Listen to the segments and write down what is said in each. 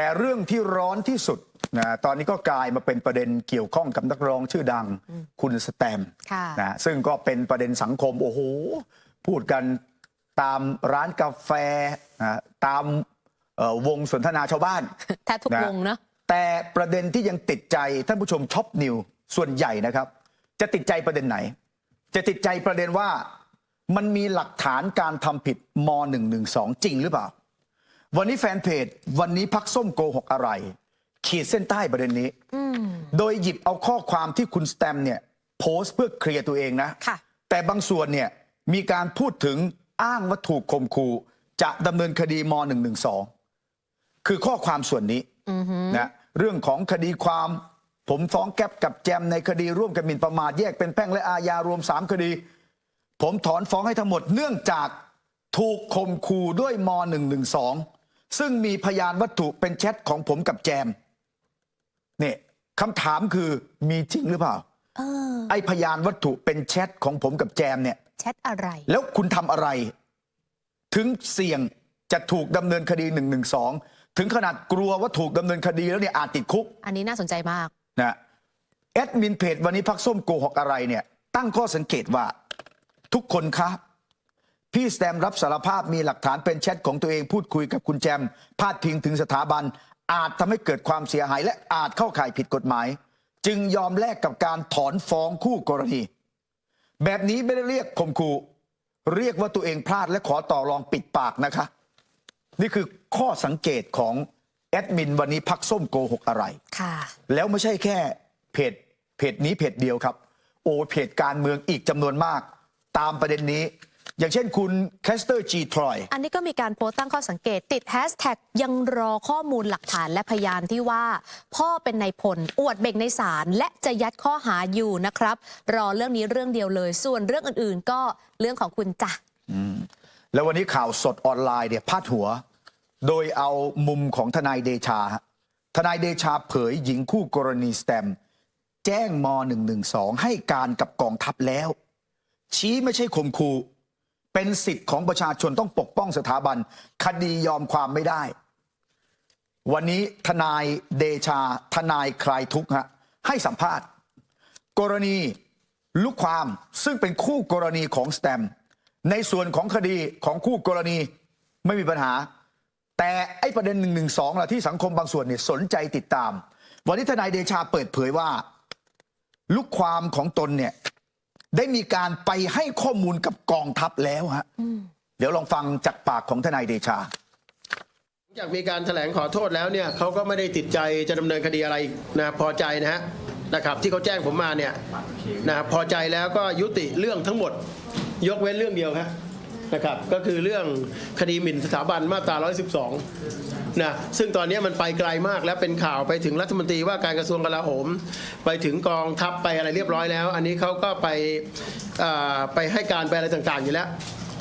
แต่เรื่องที่ร้อนที่สุดนะตอนนี้ก็กลายมาเป็นประเด็นเกี่ยวข้องกับนักร้องชื่อดังคุณสแตมป์ค่ะนะซึ่งก็เป็นประเด็นสังคม โอ้โห พูดกันตามร้านกาแฟนะตามเอ่อวงสนทนาชาวบ้านแทบทุกนะวงเนอะแต่ประเด็นที่ยังติดใจท่านผู้ชมช็อปนิวส่วนใหญ่นะครับ จะติดใจประเด็นไหน จะติดใจประเด็นว่ามันมีหลักฐานการทำผิดม .112 จริงหรือเปล่า วันนี้แฟนเพจวันนี้พักส้มโกหกอะไร ขีดเส้นใต้ประเด็นนี้อืมโดยหยิบเอาข้อความที่คุณสแตมเนี่ยโพสต์เพื่อเคลียร์ตัวเองนะค่ะแต่บางส่วนเนี่ยมีการพูดถึงอ้างว่าถูกข่มขู่จะดำเนินคดีม .112 คือข้อความส่วนนี้นะเรื่องของคดีความผมฟ้องแก๊ปกับแจมในคดีร่วมกันหมิ่นประมาทแยกเป็นแพ่งและอาญารวม 3 คดี ผมถอนฟ้องให้ทั้งหมดเนื่องจากถูกข่มขู่ด้วยม .112 ซึ่งมีพยานวัตถุเป็นแชทของผมกับแจมเนี่ยคำถามคือมีจริงหรือเปล่าเออไอ้พยานวัตถุเป็นแชทของผมกับแจมเนี่ยแชทอะไร แล้วคุณทำอะไร ถึงเสี่ยงจะถูกดำเนินคดี1นึถึงขนาดกลัวว่าถูกดำเนินคดีแล้วเนี่ยอาจติดคุก อันนี้น่าสนใจมากนะแอดมินเพจวันนี้พักส้มโกหกอะไรเนี่ย ตั้งข้อสังเกตว่า ทุกคนครั บพี่สแตมรับสารภาพมีหลักฐานเป็นแชทของตัวเองพูดคุยกับคุณแจม พาดพิงถึงสถาบัน อาจทำให้เกิดความเสียหายและอาจเข้าข่ายผิดกฎหมาย จึงยอมแลกกับการถอนฟ้องคู่กรณี แบบนี้ไม่ได้เรียกข่มขู่เรียกว่าตัวเองพลาดและขอต่อรองปิดปากนะคะ นี่คือข้อสังเกตของแอดมินวันนี้พักส้มโกหกอะไร ค่ะ แล้วไม่ใช่แค่เพจเพจนี้เพจเดียวครับ โอ้เพจการเมืองอีกจำนวนมาก ตามประเด็นนี้ อย่างเช่นคุณแคสเตอร์จีทรอยอันนี้ก็มีการโพสต์ตั้งข้อสังเกต ติดแฮชแท็กยังรอข้อมูลหลักฐานและพยานที่ว่า พ่อเป็นนายพล อวดเบ่งในศาลและจะยัดข้อหาอยู่นะครับ รอเรื่องนี้เรื่องเดียวเลย ส่วนเรื่องอื่นๆ ก็เรื่องของคุณจ้ะแล้ววันนี้ข่าวสดออนไลน์เนี่ยพาดหัว โดยเอามุมของทนายเดชาฮะทนายเดชาเผยหญิงคู่กรณีสแตมแจ้งม .112 ให้การกับกองทัพแล้ว ชี้ไม่ใช่ข่มขู่ เป็นสิทธิ์ของประชาชนต้องปกป้องสถาบัน คดียอมความไม่ได้ วันนี้ทนายเดชา ทนายคลายทุกข์ฮะให้สัมภาษณ์ กรณีลูกความซึ่งเป็นคู่กรณีของสแตม ในส่วนของคดีของคู่กรณีไม่มีปัญหา แต่ไอ้ประเด็นหนึ่งหนึ่งสองล่ะที่สังคมบางส่วนเนี่ยสนใจติดตาม วันนี้ทนายเดชาเปิดเผยว่า ลูกความของตนเนี่ย ได้มีการไปให้ข้อมูลกับกองทัพแล้วฮะเดี๋ยวลองฟังจากปากของทนายเดชาหลังจากมีการแถลงขอโทษแล้วเนี่ยเขาก็ไม่ได้ติดใจจะดำเนินคดีอะไรนะพอใจนะฮะนะครับ ที่เขาแจ้งผมมาเนี่ยนะพอใจแล้วก็ยุติเรื่องทั้งหมด ยกเว้นเรื่องเดียวครับ นะครับก็คือเรื่องคดีหมิ่นสถาบันมาตรา 112 นะซึ่งตอนนี้มันไปไกลมากแล้วเป็นข่าวไปถึงรัฐมนตรีว่าการกระทรวงกลาโหม ไปถึงกองทัพไปอะไรเรียบร้อยแล้ว อันนี้เขาก็ไปไปให้การไปอะไรต่างๆอยู่แล้ว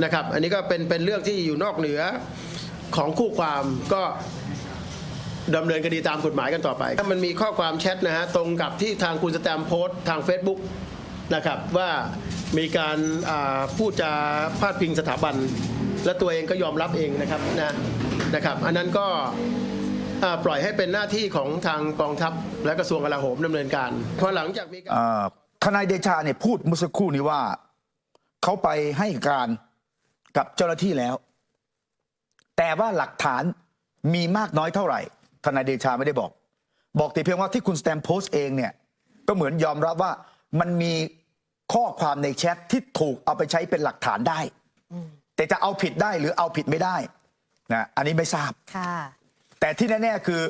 นะครับ อันนี้ก็เป็นเป็นเรื่องที่อยู่นอกเหนือของคู่ความก็ดำเนินคดีตามกฎหมายกันต่อไปถ้ามันมีข้อความแชทนะฮะตรงกับที่ทางคุณสแตมโพสต์ทาง Facebook นะครับว่า มีการพูดจาพาดพิงสถาบัน และตัวเองก็ยอมรับเองนะครับนะนะครับ อันนั้นก็ปล่อยให้เป็นหน้าที่ของทางกองทัพและกระทรวงกลาโหมดำเนินการพราะหลังจากมีการทนายเดชาเนี่ยพูดเมื่อสักครู่นี้ว่าเขาไปให้การกับเจ้าหน้าที่แล้ว แต่ว่าหลักฐานมีมากน้อยเท่าไหร่ทนายเดชาไม่ได้บอก บอกแต่เพียงว่าที่คุณสแตมโพสต์เองเนี่ยก็เหมือนยอมรับว่ามันมี ข้อความในแชทที่ถูกเอาไปใช้เป็นหลักฐานได้ แต่จะเอาผิดได้หรือเอาผิดไม่ได้นะอันนี้ไม่ทราบ ค่ะ แต่ที่แน่ๆคือ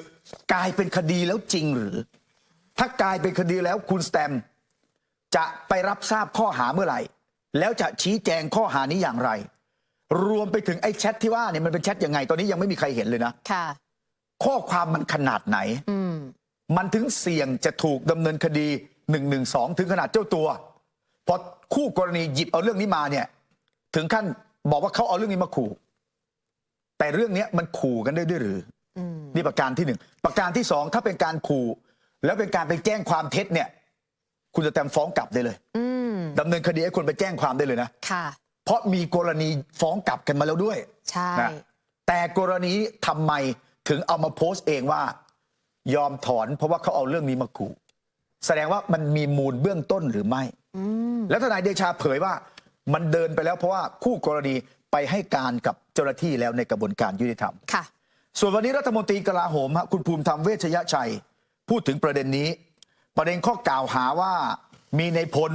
กลายเป็นคดีแล้วจริงหรือ ถ้ากลายเป็นคดีแล้วคุณสแตมจะไปรับทราบข้อหาเมื่อไหร่ แล้วจะชี้แจงข้อหานี้อย่างไร รวมไปถึงไอ้แชทที่ว่าเนี่ยมันเป็นแชทยังไง ตอนนี้ยังไม่มีใครเห็นเลยนะ ค่ะ ข้อความมันขนาดไหน อืม มันถึงเสี่ยงจะถูกดำเนินคดี1นึถึงขนาดเจ้าตัว พอคู่กรณีหยิบเอาเรื่องนี้มาเนี่ย ถึงขั้นบอกว่าเขาเอาเรื่องนี้มาขู่ แต่เรื่องเนี้ยมันขู่กันได้ด้วยหรืออมนี่ประการที่หนึ่งประการที่สองถ้าเป็นการขู่ แล้วเป็นการไปแจ้งความเท็จเนี่ย คุณจะแตมฟ้องกลับได้เลยอืมดำเนินคดีให้คนไปแจ้งความได้เลยนะค่ะ เพราะมีกรณีฟ้องกลับกันมาแล้วด้วยใช่นะแต่กรณีทำไมถึงเอามาโพสต์เองว่า ยอมถอนเพราะว่าเขาเอาเรื่องนี้มาขู่ แสดงว่ามันมีมูลเบื้องต้นหรือไม่ แล้วทนายเดชาเผยว่ามันเดินไปแล้วเพราะว่าคู่กรณีไปให้การกับเจ้าหน้าที่แล้วในกระบวนการยุติธรรมค่ะ ส่วนวันนี้รัฐมนตรีกลาโหมฮะคุณภูมิธรรมเวชยชัย พูดถึงประเด็นนี้ ประเด็นข้อกล่าวหาว่ามีในพล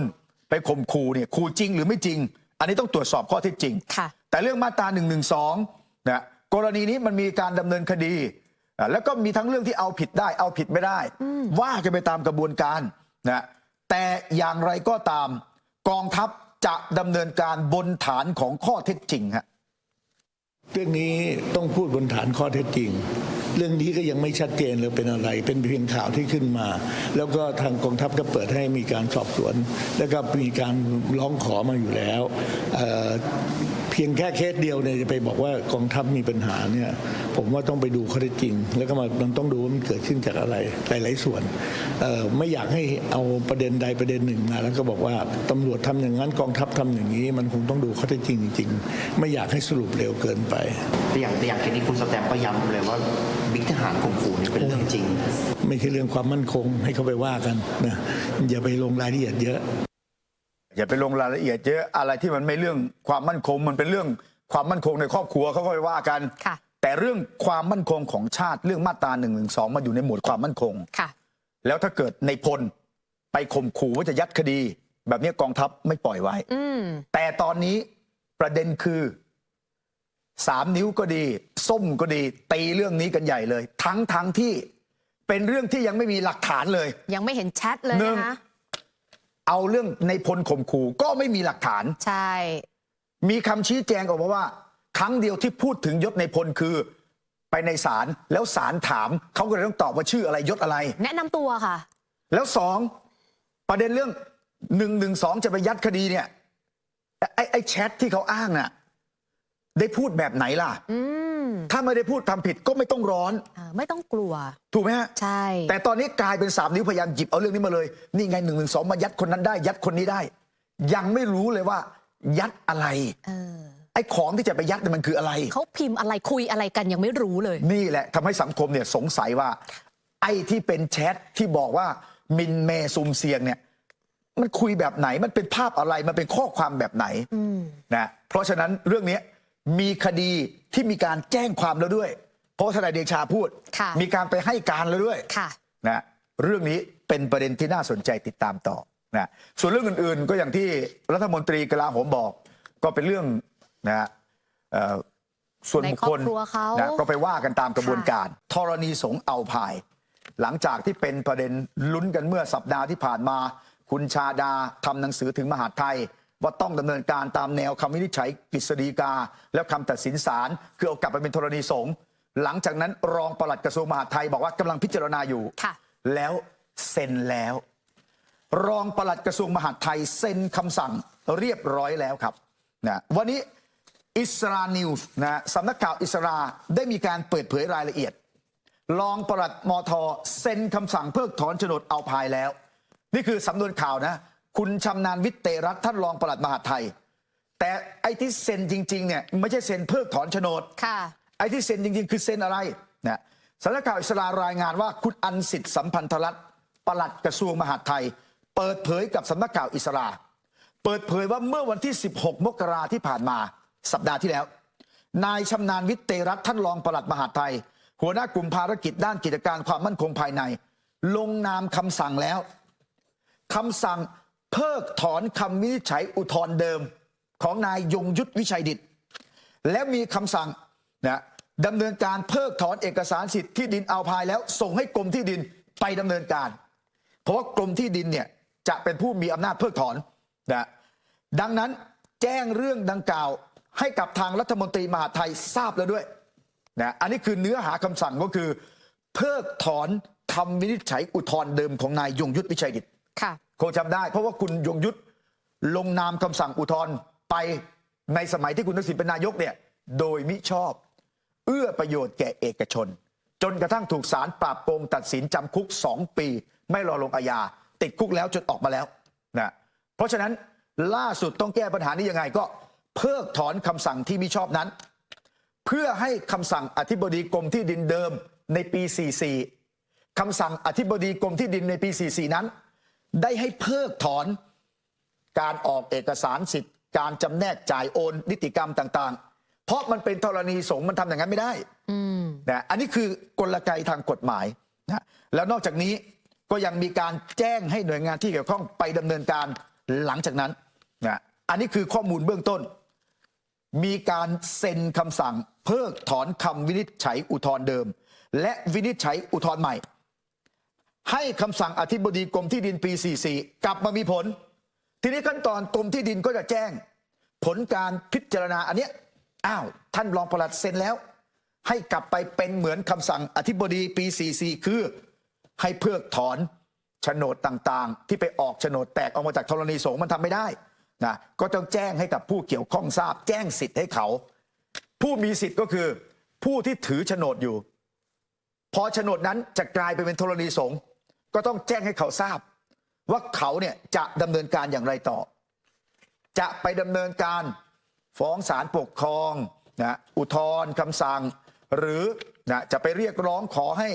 ไปข่มขู่เนี่ยขู่จริงหรือไม่จริง อันนี้ต้องตรวจสอบข้อเท็จจริงค่ะแต่เรื่องมาตรา1นึนะกรณีนี้มันมีการดำเนินคดีอะแล้วก็มีทั้งเรื่องที่เอาผิดได้เอาผิดไม่ได้ ว่ากันไปตามกระบวนการนะ แต่อย่างไรก็ตามกองทัพจะดำเนินการบนฐานของข้อเท็จจริงฮะเรื่องนี้ต้องพูดบนฐานข้อเท็จจริง เรื่องนี้ก็ยังไม่ชัดเจนเลยเป็นอะไร เป็นเพียงข่าวที่ขึ้นมา แล้วก็ทางกองทัพก็เปิดให้มีการสอบสวน แล้วก็มีการร้องขอมาอยู่แล้ว เอ่อเพียงแค่เคสเดียวเนี่ยจะไปบอกว่ากองทัพมีปัญหาเนี่ยผมว่าต้องไปดูข้อเท็จจริง แล้วก็มามันต้องดูว่ามันเกิดขึ้นจากอะไรหลาย ๆ ส่วนเอ่อไม่อยากให้เอาประเด็นใดประเด็นหนึ่งมาแล้วก็บอกว่าตำรวจทำอย่างนั้นกองทัพทำอย่างนี้ มันคงต้องดูข้อเท็จจริงจริงๆไม่อยากให้สรุปเร็วเกินไปแต่อย่างแต่อย่างเคสนี้คุณสแตมป์ก็ย้ำเลยว่าบิ๊กทหารข่มขู่เนี่ยเป็นเรื่องจริง ไม่ใช่เรื่องความมั่นคงให้เขาไปว่ากันนะอย่าไปลงรายละเอียดเยอะ อย่าไปลงรายละเอียดเยอะอะไรที่มันไม่เรื่องความมั่นคงมันเป็นเรื่องความมั่นคงในครอบครัวเขาก็ไปว่ากัน ค่ะ แต่เรื่องความมั่นคงของชาติเรื่องมาตรา1นึมาอยู่ในหมวดความมั่นคง ค่ะ แล้วถ้าเกิดในพลไปข่มขู่ว่าจะยัดคดี แบบนี้กองทัพไม่ปล่อยไว้ อืม แต่ตอนนี้ประเด็นคือสามนิ้วก็ดี ส้มก็ดี ตีเรื่องนี้กันใหญ่เลย ทั้งทั้งที่เป็นเรื่องที่ยังไม่มีหลักฐานเลยยังไม่เห็นแชทเลยหนึ่งนะคะ เอาเรื่องในพลข่มขู่ก็ไม่มีหลักฐาน ใช่ มีคำชี้แจงออกมาว่า ครั้งเดียวที่พูดถึงยศในพลคือ ไปในศาลแล้วศาลถามเขาก็เลยต้องตอบว่าชื่ออะไรยศอะไร แนะนำตัวค่ะ แล้วสองประเด็นเรื่องหนึ่งหนึ่งสองจะไปยัดคดีเนี่ยไอ้ไอ้แชทที่เขาอ้างน่ะได้พูดแบบไหนล่ะ อืม ถ้าไม่ได้พูดทำผิดก็ไม่ต้องร้อนอ่าไม่ต้องกลัว ถูกไหมฮะใช่ แต่ตอนนี้กลายเป็นสามนิ้วพยายามหยิบเอาเรื่องนี้มาเลย นี่ไงหนึ่งหนึ่งสองมายัดคนนั้นได้ ยัดคนนี้ได้ ยังไม่รู้เลยว่า ยัดอะไรเออไอ้ของที่จะไปยัดเนี่ยมันคืออะไร เขาพิมพ์อะไรคุยอะไรกันยังไม่รู้เลย นี่แหละทำให้สังคมเนี่ยสงสัยว่า ไอ้ที่เป็นแชทที่บอกว่ามินเมซุมเสียงเนี่ย มันคุยแบบไหนมันเป็นภาพอะไรมันเป็นข้อความแบบไหนนะเพราะฉะนั้นเรื่องนี้ มีคดีที่มีการแจ้งความแล้วด้วย เพราะว่าทนายเดชาพูดค่ะมีการไปให้การแล้วด้วยค่ะนะเรื่องนี้เป็นประเด็นที่น่าสนใจติดตามต่อนะส่วนเรื่องอื่นๆ ก็อย่างที่รัฐมนตรีกลาโหมบอก ก็เป็นเรื่องนะฮะเอ่อส่วนบุคคลในครอบครัวเขานะก็ไปว่ากันตามกระบวนการธรณีสงฆ์เอาพาย หลังจากที่เป็นประเด็นลุ้นกันเมื่อสัปดาห์ที่ผ่านมา คุณชาดาทำหนังสือถึงมหาดไทย ว่าต้องดำเนินการตามแนวคำวินิจฉัยกฤษฎีกา แล้วคำตัดสินศาลคือเอากลับไปเป็นธรณีสงฆ์หลังจากนั้นรองปลัดกระทรวงมหาดไทยบอกว่ากำลังพิจารณาอยู่ค่ะแล้วเซ็นแล้ว รองปลัดกระทรวงมหาดไทยเซ็นคำสั่งเรียบร้อยแล้วครับนะวันนี้อิสรานิวส์นะสำนักข่าวอิสราได้มีการเปิดเผยรายละเอียด รองปลัดมทเซ็นคำสั่งเพิกถอนโฉนดเอาพายแล้ว นี่คือสำนวนข่าวนะ คุณชำนาญวิทย์เตรัตน์ท่านรองปลัดมหาดไทย แต่ไอ้ที่เซ็นจริงๆเนี่ยไม่ใช่เซ็นเพิกถอนโฉนดค่ะ ไอ้ที่เซ็นจริง ๆ คือเซ็นอะไรนะสำนักข่าวอิสรารายงานว่าคุณอันสิทธิ์สัมพันธรัตน์ปลัดกระทรวงมหาดไทย เปิดเผยกับสำนักข่าวอิสรา เปิดเผยว่าเมื่อวันที่ 16 มกราที่ผ่านมาสัปดาห์ที่แล้ว นายชำนาญวิทย์เตรัตน์ท่านรองปลัดมหาดไทย หัวหน้ากลุ่มภารกิจด้านกิจการความมั่นคงภายใน ลงนามคำสั่งแล้วคำสั่ง เพิกถอนคำวินิจฉัยอุทธรณ์เดิม ของนายยงยุทธวิชัยดิต และมีคำสั่งนะดำเนินการเพิกถอนเอกสารสิทธิ์ที่ดินเอาพายแล้ว ส่งให้กรมที่ดินไปดำเนินการ เพราะว่ากรมที่ดินเนี่ยจะเป็นผู้มีอำนาจเพิกถอนนะดังนั้นแจ้งเรื่องดังกล่าวให้กับทางรัฐมนตรีมหาไทยทราบแล้วด้วยนะอันนี้คือเนื้อหาคำสั่งก็คือ เพิกถอนคำวินิจฉัยอุทธรณ์เดิมของนายยงยุทธวิชัยดิตค่ะ คงจำได้ เพราะว่าคุณยงยุทธลงนามคำสั่งอุทธรณ์ไปในสมัยที่คุณทักษิณเป็นนายกเนี่ยโดยมิชอบ เอื้อประโยชน์แก่เอกชน จนกระทั่งถูกศาลปราบโกงตัดสินจำคุก 2 ปี ไม่รอลงอาญาติดคุกแล้วจนออกมาแล้วนะเพราะฉะนั้นล่าสุดต้องแก้ปัญหานี้ยังไงก็เพิกถอนคำสั่งที่มิชอบนั้น เพื่อให้คำสั่งอธิบดีกรมที่ดินเดิมในปี 44คำสั่งอธิบดีกรมที่ดินในปี 44 นั้น ได้ให้เพิกถอน การออกเอกสารสิทธิ์ การจำแนกจ่ายโอนนิติกรรมต่างๆ เพราะมันเป็นธรณีสงฆ์มันทำอย่างนั้นไม่ได้นะอันนี้คือกลไกทางกฎหมายนะแล้วนอกจากนี้ก็ยังมีการแจ้งให้หน่วยงานที่เกี่ยวข้องไปดำเนินการหลังจากนั้นนะอันนี้คือข้อมูลเบื้องต้น มีการเซ็นคำสั่งเพิกถอนคำวินิจฉัยอุทธรณ์เดิม และวินิจฉัยอุทธรณ์ใหม่ ให้คำสั่งอธิบดีกรมที่ดินปี 44 กลับมามีผล ทีนี้ขั้นตอนกรมที่ดินก็จะแจ้ง ผลการพิจารณาอันเนี้ยอ้าวท่านรองปลัดเซ็นแล้ว ให้กลับไปเป็นเหมือนคำสั่งอธิบดีปี 44 คือ ให้เพิกถอนโฉนดต่างๆ ที่ไปออกโฉนดแตกออกมาจากธรณีสงฆ์มันทำไม่ได้นะก็ต้องแจ้งให้กับผู้เกี่ยวข้องทราบ แจ้งสิทธิ์ให้เขา ผู้มีสิทธิ์ก็คือ ผู้ที่ถือโฉนดอยู่ พอโฉนดนั้นจะกลายไปเป็นธรณีสงฆ์ ก็ต้องแจ้งให้เขาทราบ ว่าเขาเนี่ยจะดำเนินการอย่างไรต่อ จะไปดำเนินการฟ้องศาลปกครองนะอุทธรณ์คำสั่ง หรือนะจะไปเรียกร้องขอให้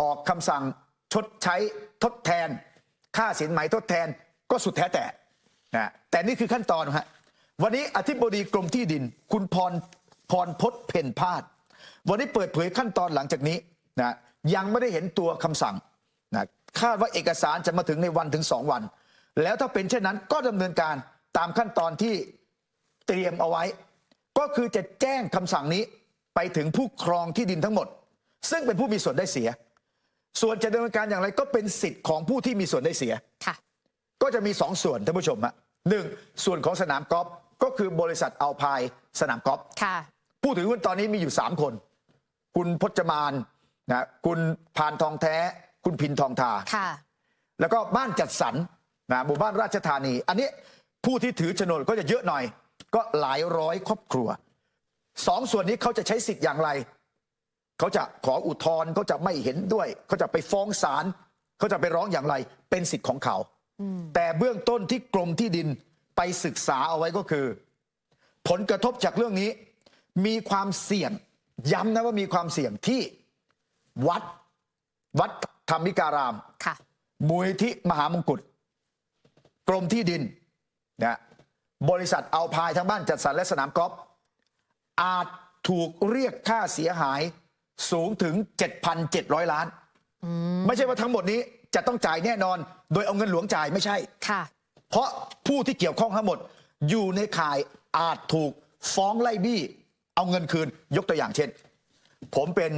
ออกคำสั่งชดใช้ทดแทน ค่าสินไหมทดแทนก็สุดแท้แต่นะแต่นี่คือขั้นตอนฮะวันนี้อธิบดีกรมที่ดิน คุณพรพรพศเพ่นพาด วันนี้เปิดเผยขั้นตอนหลังจากนี้นะยังไม่ได้เห็นตัวคำสั่ง นะคาดว่าเอกสารจะมาถึงในวันถึงสองวัน แล้วถ้าเป็นเช่นนั้นก็ดำเนินการตามขั้นตอนที่เตรียมเอาไว้ ก็คือจะแจ้งคำสั่งนี้ไปถึงผู้ครองที่ดินทั้งหมด ซึ่งเป็นผู้มีส่วนได้เสีย ส่วนจะดำเนินการอย่างไรก็เป็นสิทธิ์ของผู้ที่มีส่วนได้เสียค่ะก็จะมีสองส่วนท่านผู้ชมฮะหนึ่งส่วนของสนามกอล์ฟก็คือบริษัทเอาพายสนามกอล์ฟค่ะผู้ถือหุ้นตอนนี้มีอยู่ 3 คน คุณพจมานนะคุณพานทองแท้ คุณพินทองทาค่ะแล้วก็บ้านจัดสรรนะหมู่บ้านราชธานี อันนี้ผู้ที่ถือโฉนดก็จะเยอะหน่อย ก็หลายร้อยครอบครัวสองส่วนนี้เขาจะใช้สิทธิ์อย่างไร เขาจะขออุทธรณ์เขาจะไม่เห็นด้วย เขาจะไปฟ้องศาลเขาจะไปร้องอย่างไร เป็นสิทธิ์ของเขา แต่เบื้องต้นที่กรมที่ดินไปศึกษาเอาไว้ก็คือ ผลกระทบจากเรื่องนี้ มีความเสี่ยง ย้ำนะว่ามีความเสี่ยงที่วัดวัด ธรรมิการามค่ะมูลที่มหามงกุฎกรมที่ดินนะบริษัทเอาพายทั้งบ้านจัดสรรและสนามกอล์ฟอาจถูกเรียกค่าเสียหายสูงถึง 7,700 ล้าน ไม่ใช่ว่าทั้งหมดนี้จะต้องจ่ายแน่นอน โดยเอาเงินหลวงจ่ายไม่ใช่ค่ะ เพราะผู้ที่เกี่ยวข้องทั้งหมดอยู่ในข่ายอาจถูกฟ้องไล่บี้ เอาเงินคืนยกตัวอย่างเช่น ผมเป็น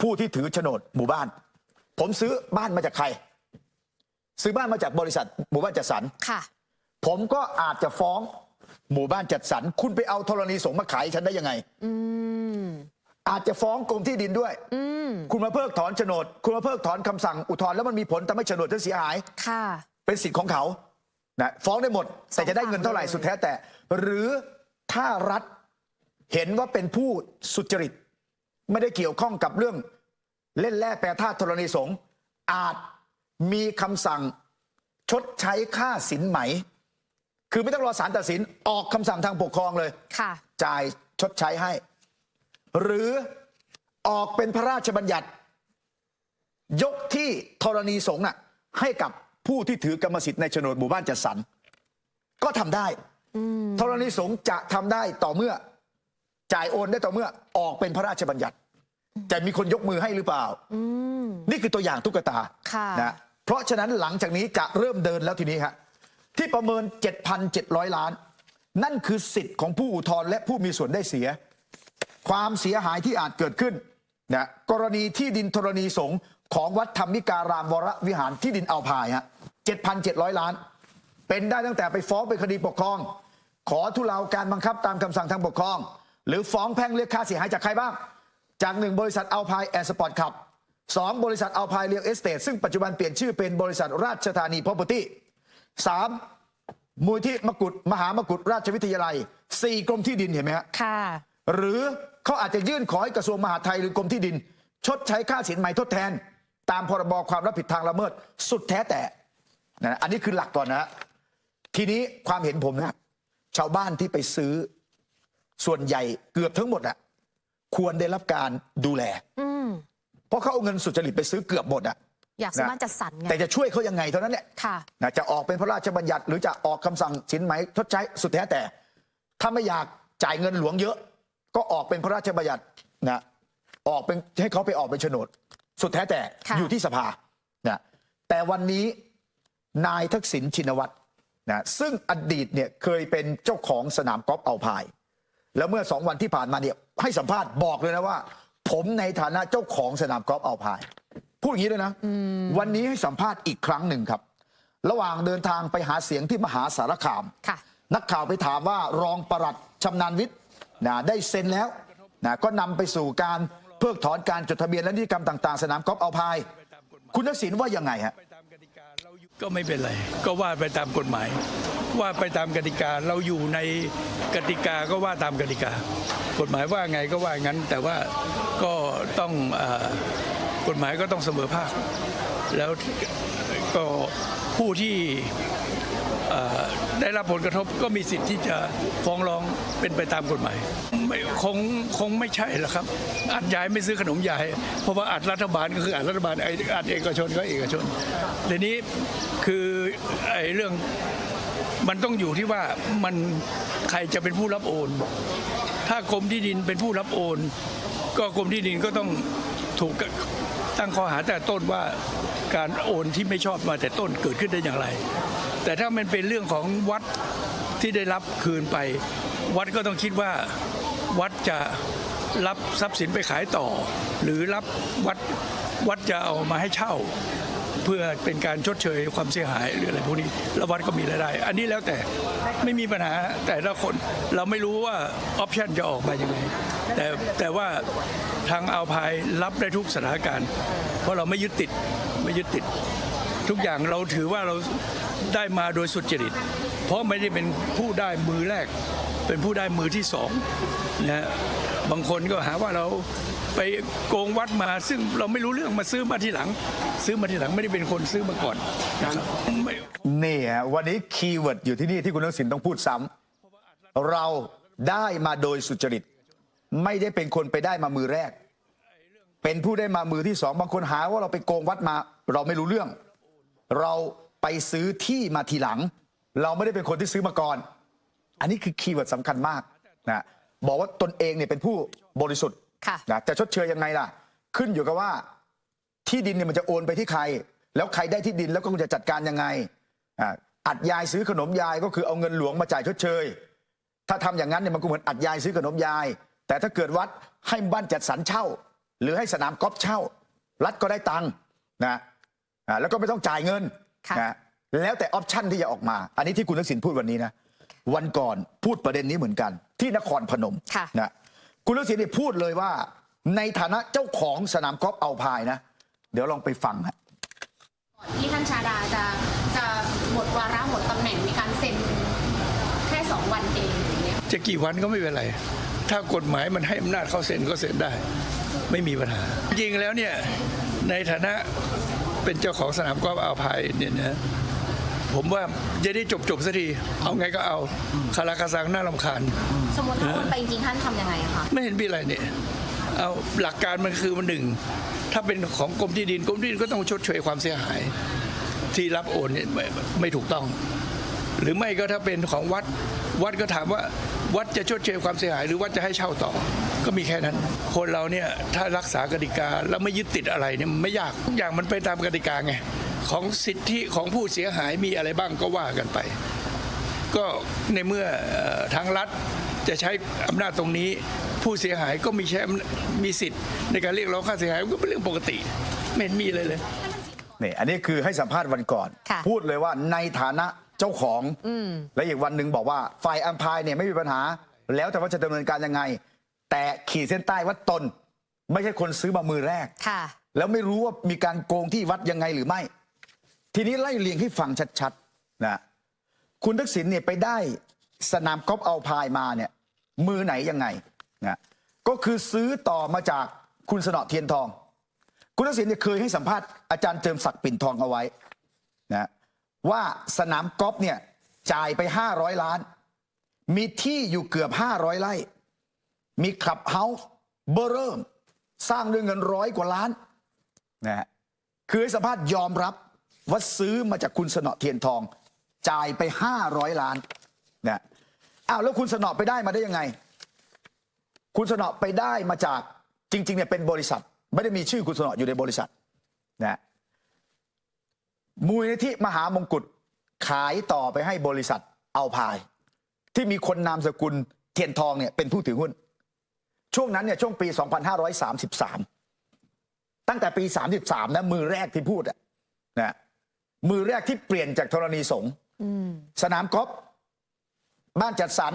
ผู้ที่ถือโฉนดหมู่บ้าน ผมซื้อบ้านมาจากใคร ซื้อบ้านมาจากบริษัทหมู่บ้านจัดสรรค่ะ ผมก็อาจจะฟ้องหมู่บ้านจัดสรรคุณไปเอาธรณีสงฆ์มาขายฉันได้ยังไง อืม อาจจะฟ้องกรมที่ดินด้วย อืม คุณมาเพิกถอนโฉนด คุณมาเพิกถอนคำสั่งอุทธรณ์แล้วมันมีผลทำให้โฉนดฉันเสียหาย ค่ะ เป็นสิทธิ์ของเขานะฟ้องได้หมด แต่จะได้เงินเท่าไหร่เลยสุดแท้แต่ หรือถ้ารัฐเห็นว่าเป็นผู้สุจริต ไม่ได้เกี่ยวข้องกับเรื่อง เล่นแร่แปรธาตุธรณีสงฆ์อาจมีคำสั่งชดใช้ค่าสินไหม คือไม่ต้องรอศาลตัดสินออกคำสั่งทางปกครองเลยค่ะ จ่ายชดใช้ให้ หรือออกเป็นพระราชบัญญัติ ยกที่ธรณีสงฆ์น่ะให้กับผู้ที่ถือกรรมสิทธิ์ในโฉนดหมู่บ้านจัดสรรก็ทำได้ธรณีสงฆ์จะทำได้ต่อเมื่อ จ่ายโอนได้ต่อเมื่อออกเป็นพระราชบัญญัติ จะมีคนยกมือให้หรือเปล่าอืมนี่คือตัวอย่างตุ๊กตาค่ะนะเพราะฉะนั้นหลังจากนี้จะเริ่มเดินแล้วทีนี้ฮะที่ประเมิน 7,700 ล้าน นั่นคือสิทธิ์ของผู้อุทธรณ์และผู้มีส่วนได้เสีย ความเสียหายที่อาจเกิดขึ้นนะกรณีที่ดินธรณีสงฆ์ของวัดธรรมิการามวรวิหารที่ดินเอาพายฮะ7,700 ล้าน เป็นได้ตั้งแต่ไปฟ้องเป็นคดีปกครอง ขอทุเลาการบังคับตามคำสั่งทางปกครอง หรือฟ้องแพ่งเรียกค่าเสียหายจากใครบ้าง จากหนึ่งบริษัทเอาพายแอร์สปอร์ตขับสองบริษัทเอาพายเรียลเอสเตทซึ่งปัจจุบันเปลี่ยนชื่อเป็นบริษัทราชธานีพ r o p e r t y สามมูลที่มกุฎมหามกุฎราชวิทยาลัยสี่กรมที่ดินเห็นไหมฮะค่ะ หรือเขาอาจจะยื่นขอให้กระทรวงมหาดไทยหรือกรมที่ดิน ชดใช้ค่าสินไหมทดแทน ตามพรบความรับผิดทางละเมิดสุดแท้แต่นะอันนี้คือหลักก่อนนะ ทีนี้ความเห็นผมนะชาวบ้านที่ไปซื้อส่วนใหญ่เกือบทั้งหมดอะ ควรได้รับการดูแล อืมเพราะเขาเอาเงินสุจริตไปซื้อเกือบหมดอะอยากซื้อนะบ้านจัดสรรไงแต่จะช่วยเขายังไงเท่านั้นแหละค่ะ นะจะออกเป็นพระราชบัญญัติ หรือจะออกคำสั่งสินไหมทดใช้สุดแท้แต่ ถ้าไม่อยากจ่ายเงินหลวงเยอะ ก็ออกเป็นพระราชบัญญัตินะออกเป็นให้เขาไปออกเป็นโฉนด สุดแท้แต่ค่ะ อยู่ที่สภานะแต่วันนี้นายทักษิณชินวัตรนะซึ่งอดีตเนี่ยเคยเป็นเจ้าของสนามกอล์ฟเอาพาย แล้วเมื่อสองวันที่ผ่านมาเนี่ยให้สัมภาษณ์บอกเลยนะว่า ผมในฐานะเจ้าของสนามกอล์ฟเอาพายพูดอย่างนี้เลยนะ วันนี้ให้สัมภาษณ์อีกครั้งหนึ่งครับ ระหว่างเดินทางไปหาเสียงที่มหาสารคามค่ะนักข่าวไปถามว่ารองปลัดชำนาญวิทย์นะได้เซ็นแล้วนะก็นำไปสู่การเพิกถอนการจดทะเบียนและนิติกรรมต่าง ๆ สนามกอล์ฟเอาพายคุณทักษิณว่ายังไงฮะก็ไม่เป็นไร ก็ว่าไปตามกฎหมาย ว่าไปตามกติกาเราอยู่ในกติกาก็ว่าตามกติกา กฎหมายว่าไงก็ว่างั้น แต่ว่าก็ต้องอกฎหมายก็ต้องเสมอภาค แล้วก็ผู้ที่ได้รับผลกระทบก็มีสิทธิ์ที่จะฟ้องร้องเป็นไปตามกฎหมาย ไม่คงคงไม่ใช่หรอกครับอัดยายไม่ซื้อขนมยาย เพราะว่าอัดรัฐบาลก็คืออัดรัฐบาลไอ้อัดเอกชนก็เอกชนทีนี้คือไอ้เรื่องมันต้องอยู่ที่ว่ามันใครจะเป็นผู้รับโอน ถ้ากรมที่ดินเป็นผู้รับโอน ก็กรมที่ดินก็ต้องถูกตั้งข้อหาแต่ต้นว่าการโอนที่ไม่ชอบมาแต่ต้นเกิดขึ้นได้อย่างไร แต่ถ้ามันเป็นเรื่องของวัดที่ได้รับคืนไป วัดก็ต้องคิดว่า วัดจะรับทรัพย์สินไปขายต่อ หรือรับวัดวัดจะเอามาให้เช่า เพื่อเป็นการชดเชยความเสียหายหรืออะไรพวกนี้แล้ววัดก็มีรายได้ อันนี้แล้วแต่ไม่มีปัญหาแต่ละคนเราไม่รู้ว่าออปชันจะออกมายังไงแต่แต่ว่าทางเอาพายรับได้ทุกสถานการณ์ เพราะเราไม่ยึดติดไม่ยึดติด ทุกอย่างเราถือว่าเราได้มาโดยสุจริต เพราะไม่ได้เป็นผู้ได้มือแรก เป็นผู้ได้มือที่สองนะฮะบางคนก็หาว่าเราไปโกงวัดมา ซึ่งเราไม่รู้เรื่องมาซื้อมาทีหลัง ซื้อมาทีหลังไม่ได้เป็นคนซื้อมาก่อนนะครับไม่นี่ฮะวันนี้คีย์เวิร์ดอยู่ที่นี่ที่คุณทักษิณต้องพูดซ้ำเราได้มาโดยสุจริต ไม่ได้เป็นคนไปได้มามือแรก เป็นผู้ได้มามือที่สองบางคนหาว่าเราไปโกงวัดมา เราไม่รู้เรื่อง เราไปซื้อที่มาทีหลัง เราไม่ได้เป็นคนที่ซื้อมาก่อน อันนี้คือคีย์เวิร์ดสำคัญมากนะบอกว่าตนเองเนี่ยเป็นผู้บริสุทธิ์ค่ะนะจะชดเชยยังไงล่ะ ขึ้นอยู่กับว่าที่ดินเนี่ยมันจะโอนไปที่ใคร แล้วใครได้ที่ดินแล้วก็คุณจะจัดการยังไงอะอัดยายซื้อขนมยายก็คือเอาเงินหลวงมาจ่ายชดเชย ถ้าทำอย่างนั้นเนี่ยมันก็เหมือนอัดยายซื้อขนมยาย แต่ถ้าเกิดวัดให้บ้านจัดสรรเช่า หรือให้สนามกอล์ฟเช่า รัฐก็ได้ตังค์นะ อะแล้วก็ไม่ต้องจ่ายเงินค่ะนะแล้วแต่ออปชั่นที่จะออกมา อันนี้ที่คุณทักษิณพูดวันนี้นะวันก่อนพูดประเด็นนี้เหมือนกัน ที่นครพนมค่ะ นะคุณทักษิณเนี่ยพูดเลยว่า ในฐานะเจ้าของสนามกอล์ฟเอาพายนะ เดี๋ยวลองไปฟังฮะที่ท่านชาดาจะจะหมดวาระหมดตำแหน่งมีการเซ็นแค่สองวันเองอย่างเงี้ยจะกี่วันก็ไม่เป็นไร ถ้ากฎหมายมันให้อำนาจเขาเซ็นก็เซ็นได้ ไม่มีปัญหา จริงแล้วเนี่ยในฐานะ เป็นเจ้าของสนามกอล์ฟอ่าวพายเนี่ยนะผมว่าจะได้จบจบๆสักทีเอาไงก็เอาคาราคาซังน่ารำคาญ สมมติถ้าโอนไปจริงๆท่านทำยังไงอะคะไม่เห็นมีอะไรเนี่ยเอาหลักการมันคือมันหนึ่ง ถ้าเป็นของกรมที่ดินกรมที่ดินก็ต้องชดเชยความเสียหาย ที่รับโอนเนี่ยไม่ไม่ถูกต้อง หรือไม่ก็ถ้าเป็นของวัดวัดก็ถามว่า วัดจะชดเชยความเสียหาย หรือวัดจะให้เช่าต่อ ก็มีแค่นั้น คนเราเนี่ยถ้ารักษากติกาแล้วไม่ยึดติดอะไรเนี่ยมันไม่ยากทุกอย่างมันไปตามกติกาไงของสิทธิของผู้เสียหายมีอะไรบ้างก็ว่ากันไป ก็ในเมื่อเอ่อทางรัฐจะใช้อำนาจตรงนี้ ผู้เสียหายก็มีใช้อำนาจมีสิทธิ์ ในการเรียกร้องค่าเสียหายมันก็เป็นเรื่องปกติไม่เห็นมีอะไรเลยนี่อันนี้คือให้สัมภาษณ์วันก่อนค่ะพูดเลยว่าในฐานะเจ้าของ และอีกวันหนึ่งบอกว่าฝ่ายอัมพายเนี่ยไม่มีปัญหา แล้วแต่ว่าจะดำเนินการยังไง แต่ขีดเส้นใต้ว่าตน ไม่ใช่คนซื้อมามือแรก ค่ะ แล้วไม่รู้ว่ามีการโกงที่วัดยังไงหรือไม่ ทีนี้ไล่เรียงให้ฟังชัดๆนะคุณทักษิณเนี่ยไปได้สนามกอล์ฟเอาพายมาเนี่ยมือไหนยังไงนะก็คือซื้อต่อมาจากคุณสนอเทียนทอง คุณทักษิณเนี่ยเคยให้สัมภาษณ์อาจารย์เจิมศักดิ์ปิ่นทองเอาไว้นะว่าสนามกอล์ฟเนี่ยจ่ายไป 500 ล้าน มีที่อยู่เกือบ 500ไร่ มีคลับเฮาส์เบอร์เริ่ม สร้างด้วยเงินร้อยกว่าล้านนะฮะคือให้สัมภาษณ์ยอมรับว่าซื้อมาจากคุณสนอเทียนทอง จ่ายไป 500 ล้านนะอ้าวแล้วคุณสนอไปได้มาได้ยังไง คุณสนอไปได้มาจากจริงๆเนี่ยเป็นบริษัท ไม่ได้มีชื่อคุณสนออยู่ในบริษัทนะมูลนิธิมหามงกุฎขายต่อไปให้บริษัทเอาพาย ที่มีคนนามสกุลเทียนทองเนี่ยเป็นผู้ถือหุ้น ช่วงนั้นเนี่ยช่วงปี 2533 ตั้งแต่ปี 33 นะ มือแรกที่พูดอะนะมือแรกที่เปลี่ยนจากธรณีสงฆ์สนามกอล์ฟบ้านจัดสรร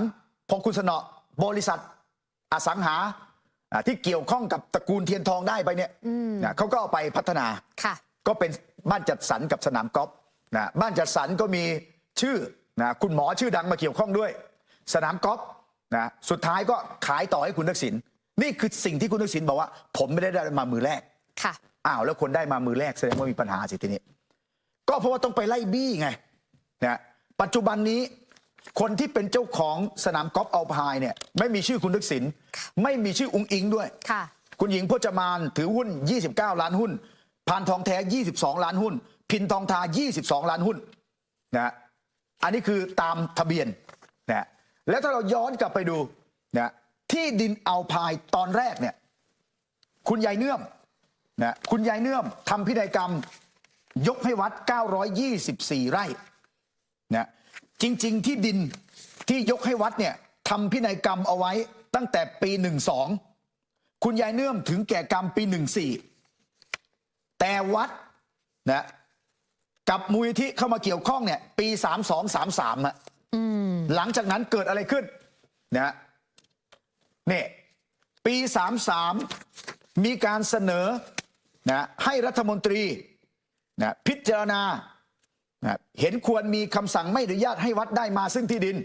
พงคุณสนอบริษัท อสังหาอ่าที่เกี่ยวข้องกับตระกูลเทียนทองได้ไปเนี่ยนะเขาก็เอาไปพัฒนาค่ะก็เป็นบ้านจัดสรรกับสนามกอล์ฟนะบ้านจัดสรรก็มีชื่อนะคุณหมอชื่อดังมาเกี่ยวข้องด้วย สนามกอล์ฟนะสุดท้ายก็ขายต่อให้คุณทักษิณ นี่คือสิ่งที่คุณทักษิณบอกว่า ผมไม่ได้ได้มามือแรก ค่ะ อ้าวแล้วคนได้มามือแรกแสดงว่ามีปัญหาสิทีนี้ก็เพราะว่าต้องไปไล่บี้ไงนะปัจจุบันนี้คนที่เป็นเจ้าของสนามกอล์ฟเอาพายเนี่ยไม่มีชื่อคุณทักษิณไม่มีชื่ออุงอิงด้วย ค่ะ คุณหญิงพจมานถือหุ้น 29 ล้านหุ้นพานทองแท้ 22 ล้านหุ้น พินทองทา 22 ล้านหุ้นนะอันนี้คือตามทะเบียนนะแล้วถ้าเราย้อนกลับไปดูนะ ที่ดินเอาพายตอนแรกเนี่ย คุณยายเนื่อมนะคุณยายเนื่อมทำพินัยกรรม ยกให้วัด 924 ไร่นะจริง ๆ ที่ดินที่ยกให้วัดเนี่ยทำพินัยกรรมเอาไว้ตั้งแต่ปี 12 คุณยายเนื่อมถึงแก่กรรมปี 14 แต่วัดนะกับมูลนิธิเข้ามาเกี่ยวข้องเนี่ยปี 32 33อะหลังจากนั้นเกิดอะไรขึ้นนะ นี่ปี 33 มีการเสนอนะให้รัฐมนตรีนะพิจารณานะเห็นควรมีคำสั่งไม่อนุญาตให้วัดได้มาซึ่งที่ดิน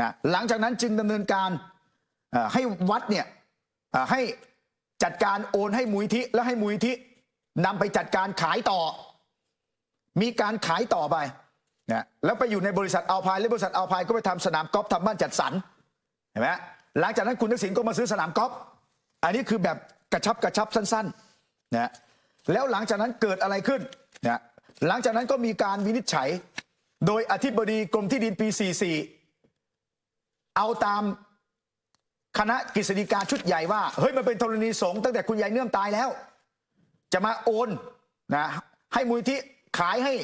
นะหลังจากนั้นจึงดำเนินการให้วัดเนี่ยให้จัดการโอนให้มูลนิแล้วให้มูลนินำไปจัดการขายต่อ มีการขายต่อไปนะแล้วไปอยู่ในบริษัทเอาพายและบริษัทเอาพายก็ไปทำสนามกอล์ฟทำบ้านจัดสรรเห็นไหม หลังจากนั้นคุณทักษิณก็มาซื้อสนามกอล์ฟอันนี้คือแบบกระชับกระชับสั้นๆนะแล้วหลังจากนั้นเกิดอะไรขึ้นนะหลังจากนั้นก็มีการวินิจฉัย โดยอธิบดีกรมที่ดินปี 44 เอาตามคณะกฤษฎีกาชุดใหญ่ว่า เฮ้ยมันเป็นธรณีสงฆ์ตั้งแต่คุณยายเนื่อมตายแล้ว จะมาโอนนะให้มูลที่ขายให้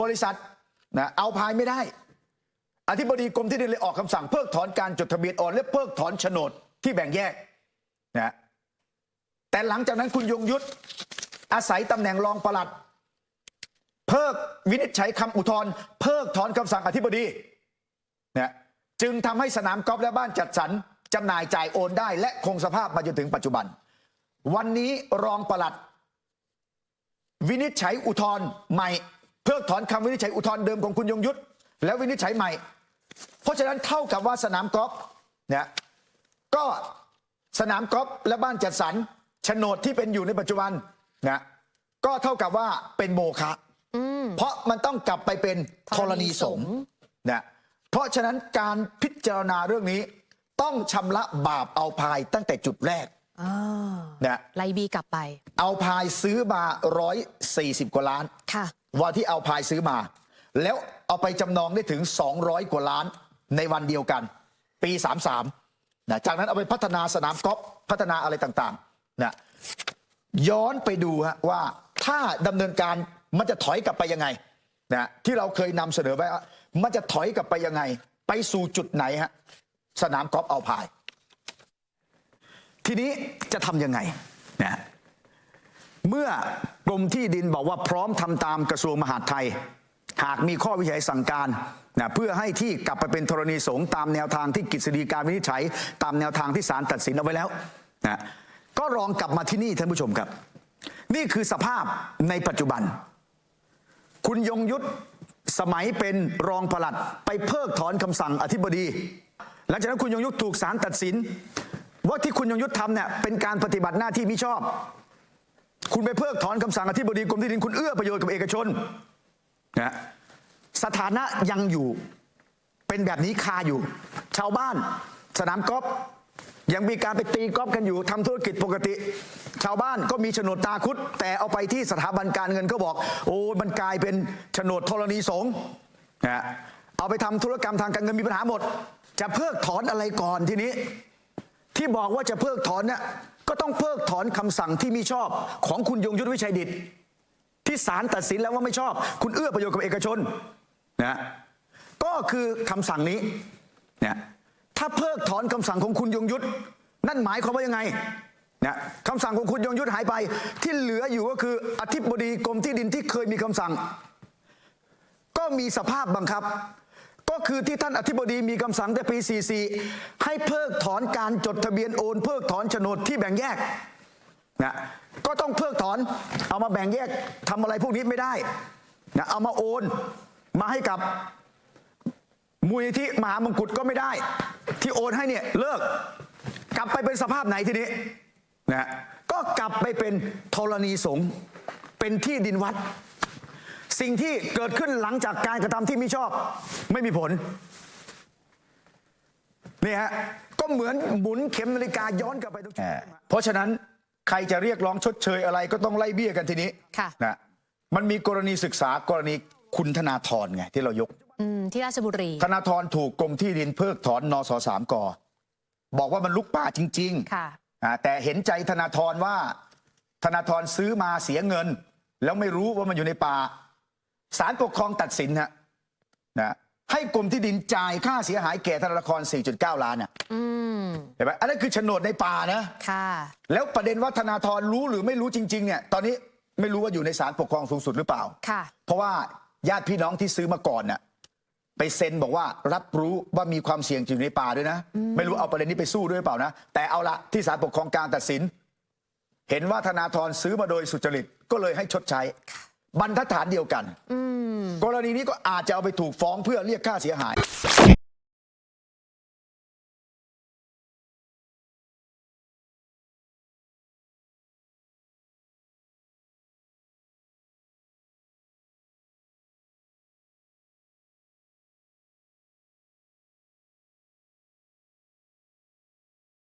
บริษัทนะเอาพายไม่ได้ อธิบดีกรมที่ดินเลยออกคำสั่งเพิกถอนการจดทะเบียนอ่อนและเพิกถอนโฉนดที่แบ่งแยกนะแต่หลังจากนั้นคุณยงยุทธอาศัยตำแหน่งรองปลัด เพิกวินิจฉัยคำอุทธรณ์เพิกถอนคำสั่งอธิบดีนะจึงทำให้สนามกอล์ฟและบ้านจัดสรรจำหน่ายจ่ายโอนได้ และคงสภาพมาจนถึงปัจจุบัน วันนี้รองปลัด วินิจฉัยอุทธรณ์ใหม่ เพิกถอนคำวินิจฉัยอุทธรณ์เดิมของคุณยงยุทธแล้ววินิจฉัยใหม่ เพราะฉะนั้นเท่ากับว่าสนามกอล์ฟเนี่ยก็สนามกอล์ฟและบ้านจัดสรรโฉนดที่เป็นอยู่ในปัจจุบันนะก็เท่ากับว่าเป็นโมฆะเพราะมันต้องกลับไปเป็นธรณีสงฆ์นะเพราะฉะนั้นการพิจารณาเรื่องนี้ ต้องชำระบาปเอาภายตั้งแต่จุดแรกอ่านะไล่บีกลับไป เอาพายซื้อมา140กว่าล้าน ค่ะ วันที่เอาพายซื้อมา แล้วเอาไปจำนองได้ถึง 200 กว่าล้านในวันเดียวกัน ปี 33นะจากนั้นเอาไปพัฒนาสนามกอล์ฟพัฒนาอะไรต่างๆนะย้อนไปดูฮะว่าถ้าดำเนินการมันจะถอยกลับไปยังไงนะที่เราเคยนำเสนอไว้ว่ามันจะถอยกลับไปยังไง ไปสู่จุดไหนฮะสนามกอล์ฟเอาพาย ทีนี้จะทำยังไงนะเมื่อกรมที่ดินบอกว่าพร้อมทำตามกระทรวงมหาดไทย หากมีข้อวิจัยสั่งการนะเพื่อให้ที่กลับไปเป็นธรณีสงฆ์ตามแนวทางที่กฤษฎีการวินิจฉัย ตามแนวทางที่ศาลตัดสินเอาไว้แล้วนะก็ลองกลับมาที่นี่ท่านผู้ชมครับ นี่คือสภาพในปัจจุบัน คุณยงยุทธสมัยเป็นรองปลัดไปเพิกถอนคำสั่งอธิบดี หลังจากนั้นคุณยงยุทธถูกศาลตัดสิน ว่าที่คุณยงยุทธทำเนี่ยเป็นการปฏิบัติหน้าที่มิชอบ คุณไปเพิกถอนคำสั่งอธิบดีกรมที่ดินคุณเอื้อประโยชน์กับเอกชน นะสถานะยังอยู่เป็นแบบนี้คาอยู่ ชาวบ้าน สนามกอล์ฟยังมีการไปตีกอล์ฟกันอยู่ทำธุรกิจปกติ ชาวบ้านก็มีโฉนดตาคุด แต่เอาไปที่สถาบันการเงินก็บอก โอ้มันกลายเป็นโฉนดธรณีสงฆ์นะเอาไปทำธุรกรรมทางการเงินมีปัญหาหมด จะเพิกถอนอะไรก่อนทีนี้ ที่บอกว่าจะเพิกถอนเนี่ยก็ต้องเพิกถอนคำสั่งที่มีชอบของคุณยงยุทธวิชัยดิต ที่ศาลตัดสินแล้วว่าไม่ชอบ คุณเอื้อประโยชน์กับเอกชนนะก็คือคำสั่งนี้เนี่ยถ้าเพิกถอนคำสั่งของคุณยงยุทธนั่นหมายความว่ายังไงเนี่ยคำสั่งของคุณยงยุทธหายไปที่เหลืออยู่ก็คืออธิบดีกรมที่ดินที่เคยมีคำสั่ง ก็มีสภาพบังคับ ก็คือที่ท่านอธิบดีมีคำสั่งแต่ปี 44 ให้เพิกถอนการจดทะเบียนโอน เพิกถอนโฉนดที่แบ่งแยก นะก็ต้องเพิกถอน เอามาแบ่งแยกทำอะไรพวกนี้ไม่ได้นะเอามาโอนมาให้กับมูลนิธิมหามงกุฎก็ไม่ได้ ที่โอนให้เนี่ยเลิก กลับไปเป็นสภาพไหนทีนี้นะก็กลับไปเป็นธรณีสงฆ์เป็นที่ดินวัด สิ่งที่เกิดขึ้นหลังจากการกระทำที่ไม่ชอบ ไม่มีผลนี่ฮะก็เหมือนหมุนเข็มนาฬิกาย้อนกลับไปทุกเพราะฉะนั้น ใครจะเรียกร้องชดเชยอะไรก็ต้องไล่เบี้ยกันทีนี้ค่ะ นะมันมีกรณีศึกษากรณีคุณธนาธรไงที่เรายก อืมที่ราชบุรี ธนาธรถูกกรมที่ดินเพิกถอนนสสามกบอกว่ามันลุกป่าจริงๆค่ะอ่าแต่เห็นใจธนาธรว่า ธนาธรซื้อมาเสียเงิน แล้วไม่รู้ว่ามันอยู่ในป่าศาลปกครองตัดสินฮะนะ ให้กรมที่ดินจ่ายค่าเสียหายแก่ธนาธร4.9 ล้านน่ะอืมเห็นไหมอันนั้นคือโฉนดในป่านะค่ะแล้วประเด็นว่าธนาธรรู้หรือไม่รู้จริงๆเนี่ยตอนนี้ไม่รู้ว่าอยู่ในศาลปกครองสูงสุดหรือเปล่าค่ะ เพราะว่าญาติพี่น้องที่ซื้อมาก่อนน่ะไปเซ็นบอกว่ารับรู้ว่ามีความเสี่ยงอยู่ในป่าด้วยนะ ไม่รู้เอาประเด็นนี้ไปสู้ด้วยหรือเปล่านะ แต่เอาละที่ศาลปกครองกลางตัดสิน เห็นว่าธนาธรซื้อมาโดยสุจริตก็เลยให้ชดใช้ บรรทัดฐานเดียวกัน กรณีนี้ก็อาจจะเอาไปถูกฟ้องเพื่อเรียกค่าเสียหาย